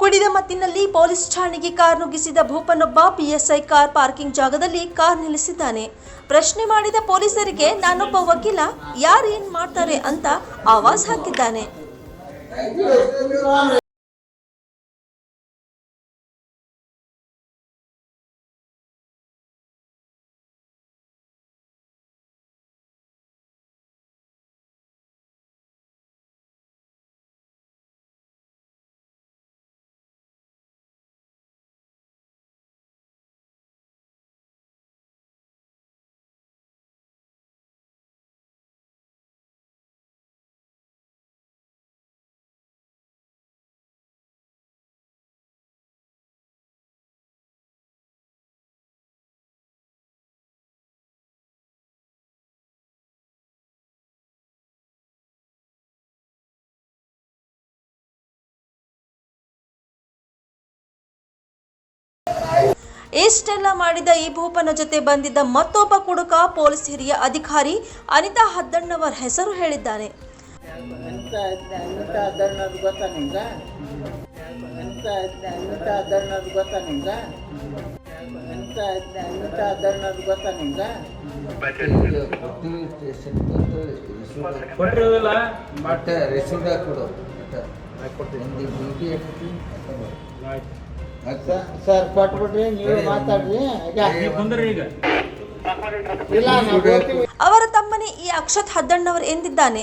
ಕುಡಿದ ಮತ್ತಿನಲ್ಲಿ ಪೊಲೀಸ್ ಠಾಣೆಗೆ ಕಾರ್ ನುಗ್ಗಿಸಿದ ಭೂಪನೊಬ್ಬ ಪಿಎಸ್ಐ ಕಾರ್ ಪಾರ್ಕಿಂಗ್ ಜಾಗದಲ್ಲಿ ಕಾರ್ ನಿಲ್ಲಿಸಿದ್ದಾನೆ. ಪ್ರಶ್ನೆ ಮಾಡಿದ ಪೊಲೀಸರಿಗೆ, ನಾನೊಬ್ಬ ವಕೀಲ, ಯಾರು ಏನ್ ಮಾಡ್ತಾರೆ? ಅಂತ ಆವಾಜ್ ಹಾಕಿದ್ದಾನೆ. ಇಷ್ಟೆಲ್ಲ ಮಾಡಿದ ಈ ಭೂಪನ ಜೊತೆ ಬಂದಿದ್ದ ಮತ್ತೊಬ್ಬ ಕುಡುಕ ಪೊಲೀಸ್ ಹಿರಿಯ ಅಧಿಕಾರಿ ಅನಿತಾ ಹದ್ದಣ್ಣವರ್ ಹೆಸರು ಹೇಳಿದ್ದಾನೆ. ಕೊಟ್ಟಿರೋದಿಲ್ಲ? ಸರ್ ಕೊಟ್ಬಿಟ್ರಿ ನೀವು ಮಾತಾಡ್ರಿ. ಈಗ. ಅವರ ತಮ್ಮನೇ ಈ ಅಕ್ಷತ್ ಹದ್ದಣ್ಣವರು ಎಂದಿದ್ದಾನೆ?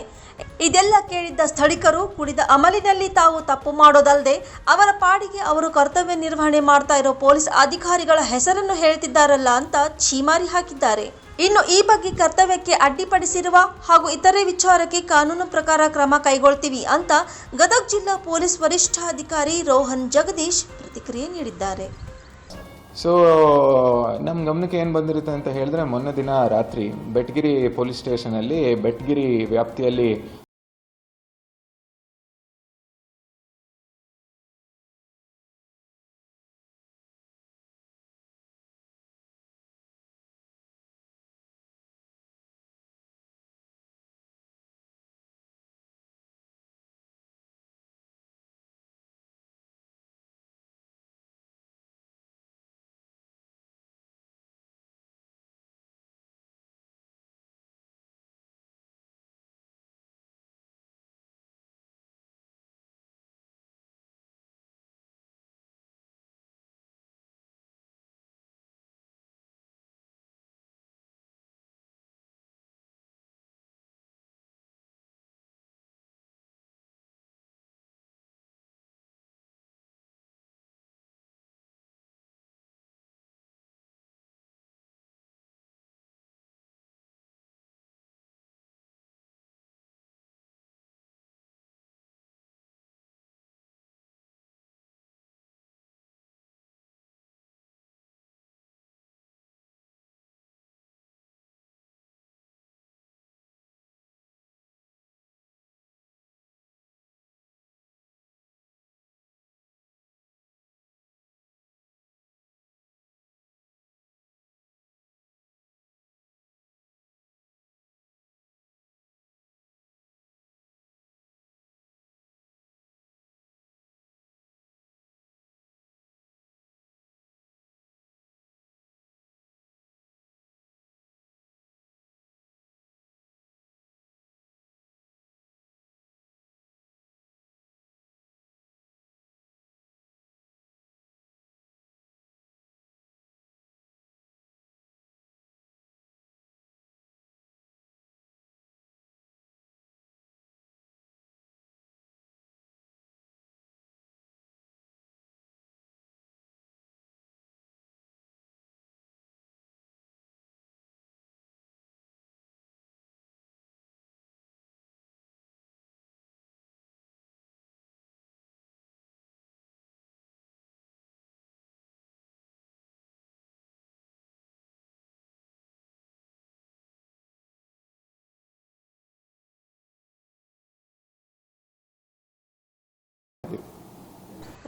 ಇದೆಲ್ಲ ಕೇಳಿದ್ದ ಸ್ಥಳೀಕರು ಕುಡಿದ ಅಮಲಿನಲ್ಲಿ ತಾವು ತಪ್ಪು ಮಾಡೋದಲ್ಲದೆ ಅವರ ಪಾಡಿಗೆ ಅವರು ಕರ್ತವ್ಯ ನಿರ್ವಹಣೆ ಮಾಡ್ತಾ ಇರೋ ಪೊಲೀಸ್ ಅಧಿಕಾರಿಗಳ ಹೆಸರನ್ನು ಹೇಳ್ತಿದ್ದಾರಲ್ಲ ಅಂತ ಛೀಮಾರಿ ಹಾಕಿದ್ದಾರೆ. ಇನ್ನು ಈ ಬಗ್ಗೆ ಕರ್ತವ್ಯಕ್ಕೆ ಅಡ್ಡಿಪಡಿಸಿರುವ ಹಾಗೂ ಇತರೆ ವಿಚಾರಕ್ಕೆ ಕಾನೂನು ಪ್ರಕಾರ ಕ್ರಮ ಕೈಗೊಳ್ತೀವಿ ಅಂತ ಗದಗ ಜಿಲ್ಲಾ ಪೊಲೀಸ್ ವರಿಷ್ಠಾಧಿಕಾರಿ ರೋಹನ್ ಜಗದೀಶ್ ಪ್ರತಿಕ್ರಿಯೆ ನೀಡಿದ್ದಾರೆ. ಸೊ ನಮ್ಮ ಗಮನಕ್ಕೆ ಏನು ಬಂದಿರುತ್ತೆ ಅಂತ ಹೇಳಿದ್ರೆ ಮೊನ್ನೆ ದಿನ ರಾತ್ರಿ ಬೆಟ್ಗಿರಿ ಪೊಲೀಸ್ ಸ್ಟೇಷನಲ್ಲಿ ಬೆಟ್ಗಿರಿ ವ್ಯಾಪ್ತಿಯಲ್ಲಿ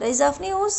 राइज ऑफ़ न्यूज़